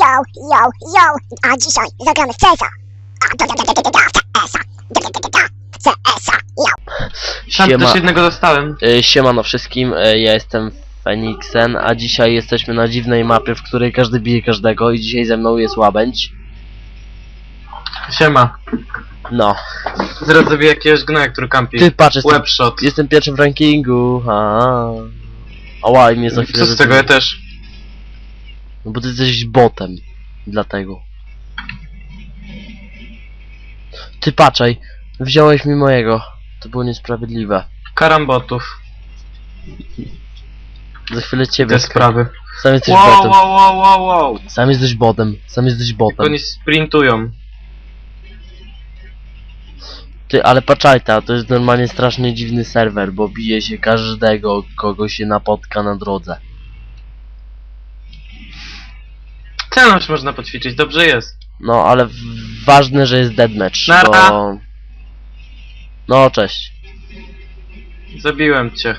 yo, yo, yo, a dzisiaj zagramy CS-a. A, da, da, da, da, da, da. Da, da, da, da, da, yo. Siema, też jednego dostałem. y, siemano wszystkim, y, ja jestem Fenixen, a dzisiaj jesteśmy na dziwnej mapie, w której każdy bije każdego i dzisiaj ze mną jest Łabędź. Siema. No, Zaraz zabiję jakiegoś gnoja, który kampi. ty patrz, jestem, Webshot. jestem pierwszy w rankingu, a Ała, i mnie za chwilę... Co z tego, ja też. No bo ty jesteś botem, dlatego. Ty patrzaj, wziąłeś mi mojego, to było niesprawiedliwe. Karambotów. Za chwilę ciebie, Te sprawy. sam jesteś Wow, botem, wow, wow, wow, wow. sam jesteś botem, sam jesteś botem. oni sprintują. Ty, ale patrzajta, to jest normalnie strasznie dziwny serwer, bo bije się każdego, kogo się napotka na drodze. Challenge można poćwiczyć, dobrze jest. No, ale w- ważne, że jest deathmatch, Nara. bo... No, cześć. Zabiłem cię.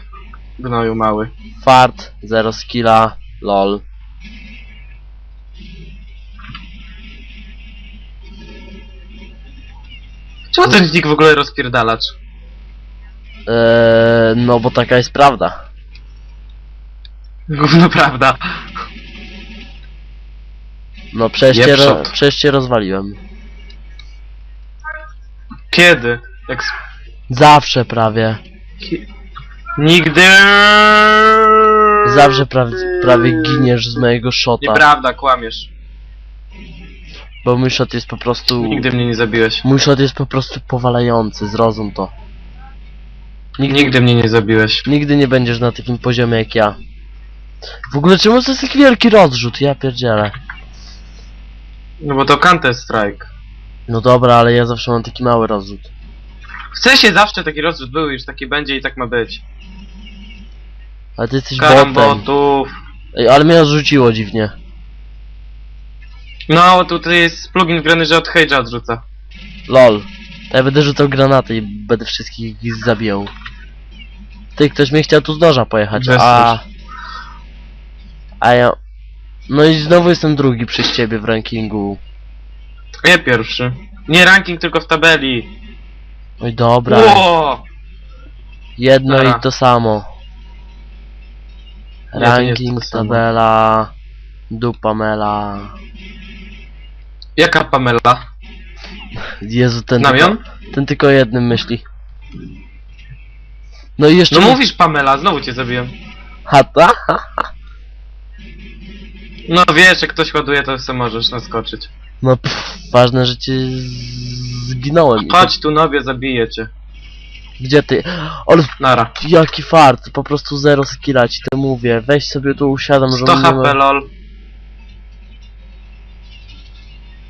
Gnoju mały. Fart, zero skilla, lol. Czemu ten nick w ogóle rozpierdalacz? Eee, no bo taka jest prawda. Gówno prawda. No przecież cię, ro, Jebshot. przecież cię rozwaliłem. Kiedy? Jak. Zawsze prawie. Ki- Nigdy. Zawsze prawie, prawie giniesz z mojego shota. Nieprawda, kłamiesz. Bo mój shot jest po prostu... Nigdy mnie nie zabiłeś. Mój shot jest po prostu powalający, zrozum to. Nigdy, Nigdy mnie nie zabiłeś. nigdy nie będziesz na takim poziomie jak ja. W ogóle czemu to jest taki wielki rozrzut? Ja pierdzielę. No bo to Counter Strike. No dobra, ale ja zawsze mam taki mały rozrzut. W sensie zawsze taki rozrzut był, już taki będzie i tak ma być. Ale ty jesteś botem. Karambotów. Ej, ale mnie odrzuciło dziwnie. No, tutaj jest plugin wgrany, że od Hage'a odrzuca. Lol. To ja będę rzucał granaty i będę wszystkich ich zabijał. Ty, ktoś mnie chciał tu z noża pojechać, Bez a... A ja... No i znowu jestem drugi przy ciebie w rankingu. Nie pierwszy. Nie ranking, tylko w tabeli. Oj dobra, Ło! jedno Dobra. i to samo. Nie, to nie jest Ranking, to samo. tabela, dupamela. Jaka Pamela? Jezu, ten Znamion? tylko, ten tylko o jednym myśli. No i jeszcze... No mówisz Pamela, znowu cię zabiłem. Hata? No wiesz, jak ktoś ładuje, to sobie możesz naskoczyć. No pff, ważne, że cię z- zginąłem. I to- Chodź tu, nobie, zabiję cię. Gdzie ty? Ale Nara. jaki fart, po prostu zero skilla ci to mówię. Weź sobie tu usiadam, że 100 on nie HP, ma... lol.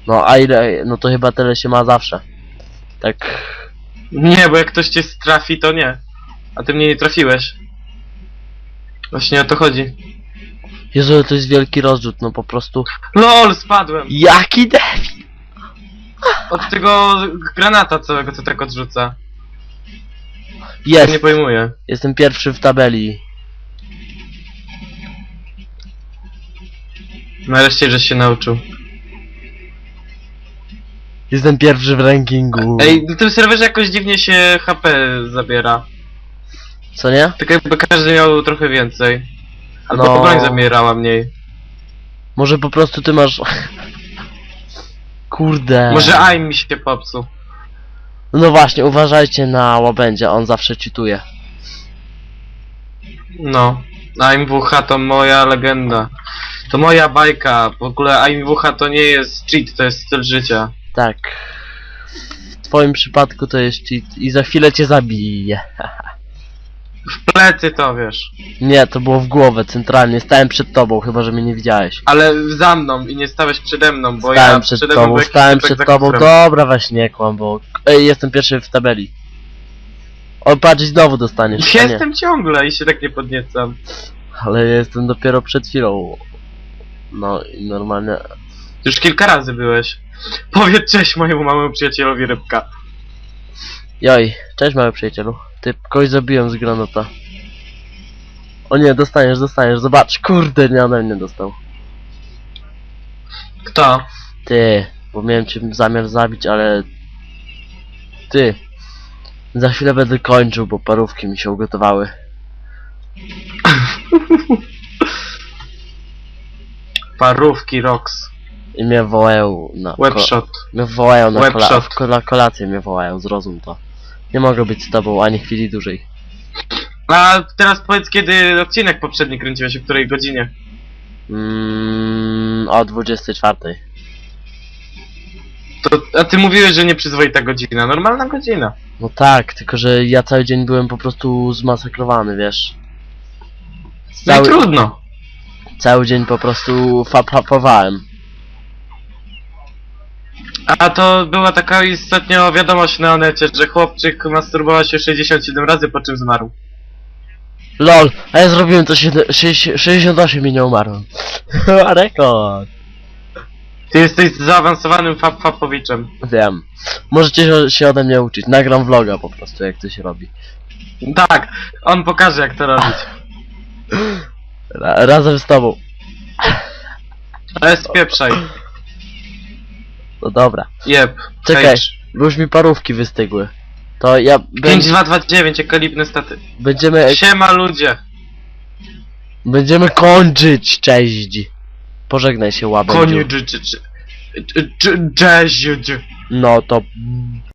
No a ile, no to chyba tyle się ma zawsze. Tak, Nie, bo jak ktoś cię trafi, to nie. A ty mnie nie trafiłeś. Właśnie o to chodzi. Jezu, to jest wielki rozrzut, no po prostu. LOL, spadłem! Jaki debil! Od tego granata całego, co tak odrzuca. Jest, Nie pojmuję. jestem pierwszy w tabeli. Nareszcie, żeś się nauczył. Jestem pierwszy w rankingu. Ej, na tym serwerze jakoś dziwnie się HP zabiera. Co nie? Tak jakby każdy miał trochę więcej. Albo No. broń zabierała mniej. Może po prostu ty masz... Kurde. Może aim mi się popsuł. No właśnie, uważajcie na łabędzia, on zawsze czytuje. No. Aim WH to moja legenda. To moja bajka. W ogóle Aim WH to nie jest cheat, to jest styl życia. Tak. W twoim przypadku to jest cheat i za chwilę cię zabije. W plecy to wiesz. Nie, to było w głowę, centralnie. Stałem przed tobą, chyba że mnie nie widziałeś. Ale za mną i nie stałeś przede mną, bo Stałem ja przed przede mną tobą, był jakiś stałem typek przed za tobą. Dobra, właśnie nie kłam, bo... Ej, jestem pierwszy w tabeli. O, patrz, i znowu dostaniesz. a nie. Jestem ciągle i się tak nie podniecam. Ale ja jestem dopiero przed chwilą. No i normalnie... Już kilka razy byłeś. Powiedz cześć mojemu małemu przyjacielowi rybka. Joj, cześć mały przyjacielu. Ty kogoś zabiłem z granata. O nie, dostaniesz, dostaniesz, zobacz, kurde, nie ode mnie dostał. Kto? Ty, bo miałem cię zamiar zabić, ale... Ty. Za chwilę będę kończył, bo parówki mi się ugotowały. Parówki Rox. I mnie wołają na... Webshot. Mnie wołają na, kola Webshot. w na kolację, mnie wołają, zrozum to. Nie mogę być z tobą ani chwili dłużej. A teraz powiedz, kiedy odcinek poprzedni kręciłeś, o której godzinie? Mm, o 24. To, a ty mówiłeś, że nieprzyzwoita godzina. Normalna godzina. No tak, tylko że ja cały dzień byłem po prostu zmasakrowany, wiesz. No i Cały, trudno. cały dzień po prostu fapowałem. A to była taka ostatnio wiadomość na onecie, że chłopczyk masturbował się 67 razy, po czym zmarł. LOL, a ja zrobiłem to siedem- sześć- 68 i nie umarłem. Rekord. Ty jesteś zaawansowanym fap fapowiczem. Wiem. Możecie się- się ode mnie uczyć. Nagram vloga po prostu, jak to się robi. Tak, on pokaże jak to robić. Ra razem z tobą. Ale spieprzaj. No dobra. Jeb. Czekaj. Bo już mi parówki wystygły. To ja... Bę 5229, ekalipne staty. będziemy... Siema ludzie. Będziemy kończyć. Cześć. Pożegnaj się łabędziu. Koniu dż dż dż dż dż dż No to